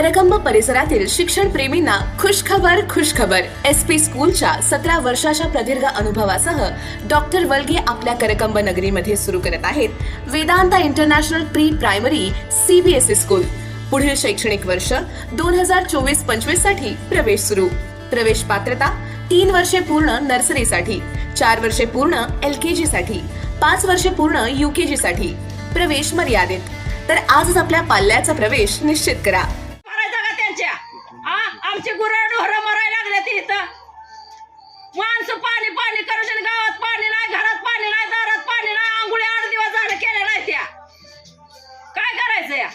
करकंब परिसरातील शिक्षण प्रेमींना खुशखबर खुशखबर. एस पी स्कूलच्या सतरा वर्षाच्या प्रदीर्घ अनुभवासह डॉक्टर वलगे आपल्या करकंब नगरीमध्ये सुरू करत आहेत. Vedanta international pre primary CBSE school. पुढील शैक्षणिक वर्ष दोन हजार चोवीस पंचवीससाठी प्रवेश सुरू. प्रवेश पात्रता तीन वर्षे पूर्ण नर्सरीसाठी चार वर्षे पूर्ण एल के जी साठी पाच वर्षे पूर्ण यू के जी साठी प्रवेश मर्यादित. तर आजच आपल्या पाल्याचा प्रवेश निश्चित करा. आमची गुरं ढोरं मरायला लागले ती इथं. माणसं पाणी पाणी करून गावात पाणी नाही घरात पाणी नाही दारात पाणी नाही आंघोळी आठ दिवस झालं केल्या नाही त्या. काय करायचं या?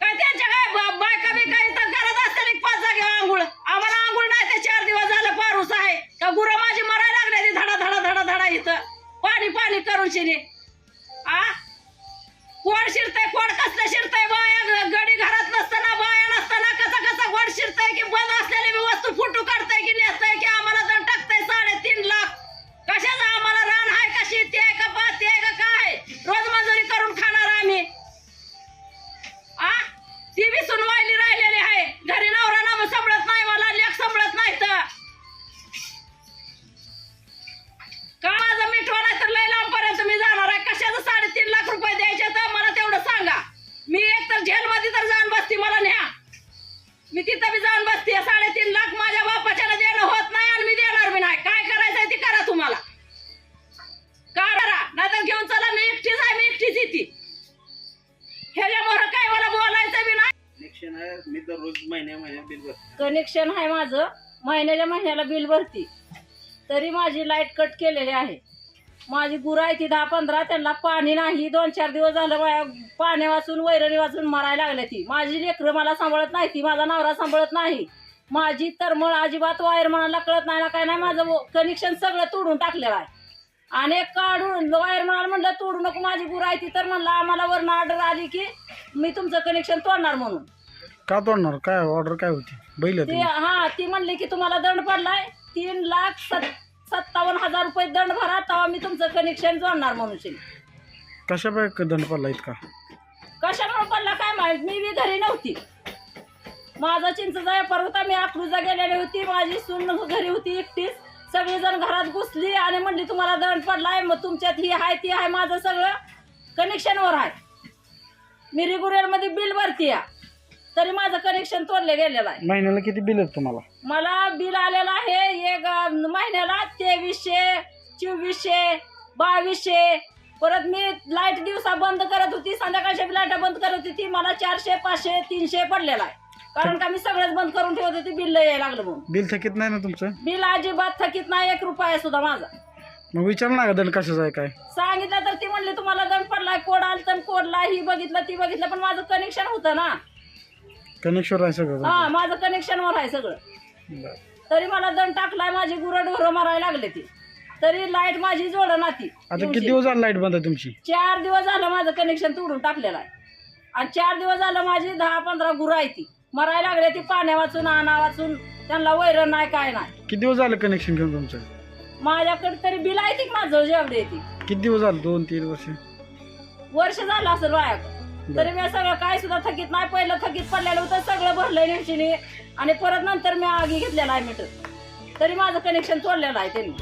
काय त्यांच्या काय बायका बी काही तर घरात असतील एक पाच जागे आंघोळ. आम्हाला आंघोळ नाही ते चार दिवस झालं पारूस आहे. का गुरं माझी मरायला लागले ती धडा धडा धडा धडा इथं. पाणी पाणी करून शिनी. आ? कोण शिरतय कोण मी दररोज महिन्या महिन्या बिल भरते. कनेक्शन आहे माझं. महिन्याच्या महिन्याला बिल भरती. तरी माझी लाइट कट केलेली आहे. माझी गुरं आहे ती दहा पंधरा त्यांना पाणी नाही. दोन चार दिवस झालं माझ्या पाण्या वाचून वैरणी वाचून मरायला लागले ती. माझी लेकरं मला सांभाळत नाही ती. माझा नवरा सांभाळत नाही. माझी तरमळ अजिबात वायर म्हणाला कळत नाही ना काय नाही माझं कनेक्शन सगळं तोडून टाकलेलं आहे. आणि एक काढून वायर म्हणाला म्हणलं तोडू नको माझी गुरं आहे ती. तर म्हणलं आम्हाला वरनं ऑर्डर आली की मी तुमचं कनेक्शन तोडणार म्हणून. का तोडणार? काय ऑर्डर काय होती? बैल आहे ते हा ती म्हणली की तुम्हाला दंड पडलाय. तीन लाख सत सत्तावन्न हजार रुपये दंड भरा तेव्हा मी तुमचं कनेक्शन जोडणार म्हणून कशा पाय दंड पडला इतका? कशामुळे पडला काय माहीत? मी बी घरी नव्हती. माझा चिंचचा व्यापार होता मी अकलूजा गेलेली होती माझी सून घरी होती एकटीच. सगळेजण घरात घुसली आणि म्हणली तुम्हाला दंड पडलाय मग तुमच्यात ही आहे ती आहे माझं सगळं कनेक्शनवर आहे. मी रेग्युलरमध्ये बिल भरती तरी माझं कनेक्शन तोडले गेलेलं आहे महिन्याला किती बिल तुम्हाला? मला बिल आलेलं आहे एक अं, महिन्याला तेवीसशे चोवीसशे बावीसशे. परत मी लाइट दिवसा बंद करत होती संध्याकाळच्या लाइट बंद करत होती ती मला चारशे पाचशे तीनशे पडलेला आहे. कारण का मी सगळंच बंद करून ठेवत होती बिल यायला लागलं म्हणून. बिल थकीत नाही ना तुमचं? बिल अजिबात थकीत नाही एक रुपया सुद्धा माझा. मग विचार ना दंड कशाचा आहे काय? सांगितलं तर ती म्हणली तुम्हाला दंड पडलाय कोड आलं तर कोडला ही बघितलं ती बघितलं पण माझं कनेक्शन होतं ना. कनेक्शन आहे सगळं हा माझं कनेक्शनवर आहे सगळं. बरं. तरी मला दंड टाकलाय माझी गुरं ढोरं मारायला लागले ती. तरी लाइट माझी जोड ना ती. आता किती दिवस झाला लाइट बंद आहे तुमची? चार दिवस झालं माझं कनेक्शन तोडून टाकलेलं आहे. आणि चार दिवस झालं माझी दहा पंधरा गुरं आहे ती. मरायला लागले ती पाण्या वाचून आणा वाचून. त्यांना वैरण नाही काय नाही. किती दिवस झालं कनेक्शन घेऊन तुमचं? माझ्याकडे तरी बिल आहे ती माझं जेवढे येते किती दिवस झालं? दोन तीन वर्ष? वर्ष झालं असेल बायाकडे तरी मी सगळं काय सुद्धा थकीत नाही. पहिलं थकीत पडलेलं होतं सगळं भरलंय निवशीने आणि परत नंतर मी आगी घेतलेला आहे मीटर. तरी माझं कनेक्शन तोडलेलं आहे त्यांनी.